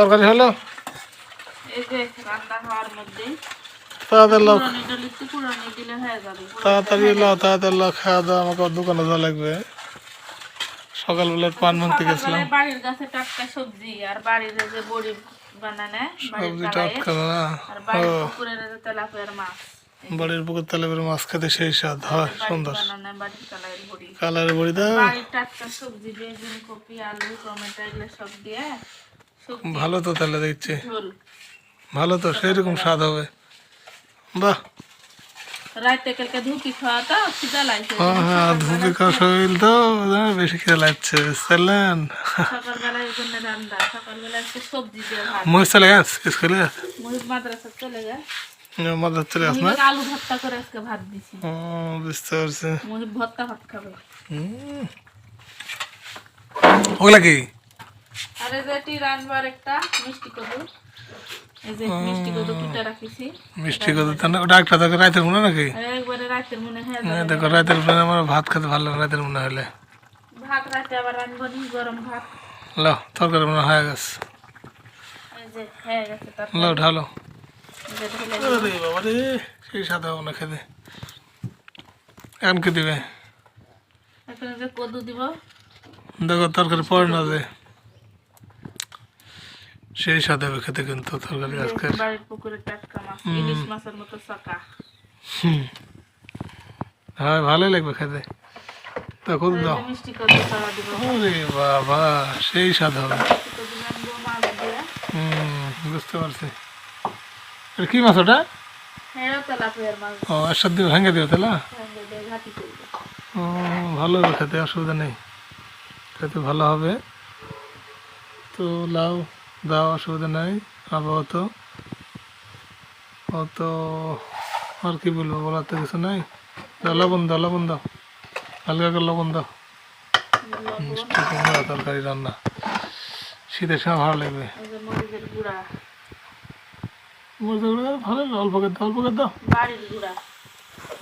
তরকারি হলো? তাড়াতাড়ি হয়ে তাড়াতাড়ি খাওয়া দাওয়া আমাকে দোকানে যাওয়া লাগবে। সকালবেলা পান ভাঙতে গেছিলাম। সকালবেলায় বাড়ির গাছে টাটকা সবজি আর বাড়ির যে বড়ি বানানে সবজি টাটকা না বাড়ির পুকুরের এই যে তেলাপিয়ার মাছ। পুকুর তেলেবের মাছ খেতে সেই স্বাদ হয় সুন্দর। কালারের বড়ি। দাও। টাটকা সবজি বেগুন কপি আলু টমেটো এগুলো সব দিয়ে ভালো তো তাহলে দেখছি। ভালো তো সেরকম স্বাদ হবে। বাহ। কালকে খাওয়া তো খিদা লাগছে। হ্যাঁ হ্যাঁ খাওয়া শরীর তো বেশি খেয়ে লাগছে বুঝলেন? সকালবেলা এই জন্য রান্না সকালবেলা একটু সবজি দিয়ে ভাত। মহিষ চলে গেছ স্কুলে মহিষ মাদ্রাসা চলে যায়। মাদার চলে গেছ না? আলু ভর্তা করে আজকে ভাত দিছি। ও, বুঝতে পারছি। মহিষ ভর্তা ভাত খাবে। ওগুলা কি? আর এই যে এটি রান্নার একটা মিষ্টি কদু এই যে মিষ্টি কদু কুটা রাখিছি। মিষ্টি কথা তো ওটা একটা দেখো রাতের মনে নাকি? একবারে রাতের মনে হ্যাঁ, দেখো রাতের মনে আমার ভাত খেতে ভালো লাগে রাতের মনে হলে। ভাত রাতে আবার রানবো নি গরম ভাত। লো তরকারি মনে হয়ে গেছে। এই যে হয়ে গেছে তার লো ঢালো। এই যে ঢেলে আরে বাবা রে সেই সাদা হবে খেতে। এখন কি দিবে? এখন এই যে কদু দিব। দেখো তরকারি পড়ে না যে। সেই সাদা হবে খেতে কিন্তু তরকারি আজকে বাড়ির পুকুরে টাটকা মাছ ইলিশ মাছের মতো চকা হুম। হ্যাঁ ভালোই লাগবে খেতে। তা কত এই দাও মিষ্টি কদু খাওয়া দিব। আরে বাবা সেই স্বাদ হবে। হুম বুঝতে পারছি। এটা কি মাছ ওটা? হ্যাঁ ও এর সাথে ভেঙে দিও তাহলে ও ভালো হবে খেতে অসুবিধা নেই। খেতে ভালো হবে। তো লাউ। দাও অসুবিধা নেই আপাতত। অত আর কি বলব বলার তো কিছু নাই। দাও লবণ দাও লবণ দাও। হালকা করে লবণ দাও। মিষ্টি কুমড়া তরকারি রান্না। শীতের সময় ভালো লাগবে। মরিচের গুঁড়া। ভালো লাগে, অল্প করে দাও অল্প করে দাও।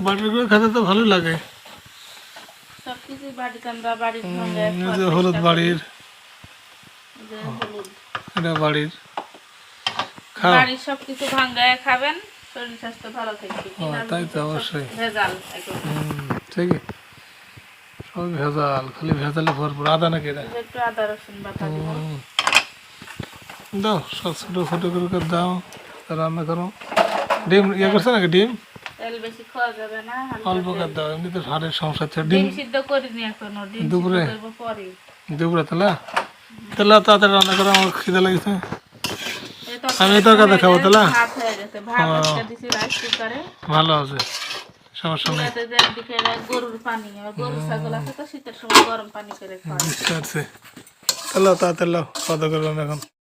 বাড়ির গুঁড়ো। খেতে তো ভালো লাগে। সব কিছুই বাড়িতে আমরা বাড়ির সঙ্গে এই যে হলুদ বাড়ির। এটা বাড়ির। বাড়ির সব কিছু ভাঙ্গায় খাবেন শরীর স্বাস্থ্য ভালো থাকবে। তাই তো অবশ্যই। ভেজাল একদম। হুম, সব ভেজাল খালি ভেজালে ভরপুর। আদা নাকি এটা? একটু আদা রসুন বাটা দিব। দাও সব ছোটো ছোটো করে দাও রান্না করো। ডিম ইয়ে করছে নাকি ডিম? অল্প করে দাও এমনি তো হাড়ের সমস্যা হচ্ছে। ডিম ডিম সিদ্ধ করিনি এখনও ডিম দুপুরে? দুপুরে তাহলে? তাহলে তাড়াতাড়ি রান্না করো আমার খিদে লাগছে। আমি তোর কাছে খাব তাহলে হয়ে ভালো আছে সমস্যা নেই। চুলাতে যে একদিকে গরুর পানি আর গরু ছাগল আছে তো শীতের সময় গরম পানি করে খাওয়া বুঝতে পারছি তাহলে তাড়াতাড়ি লাও দাওয়া করবেন এখন।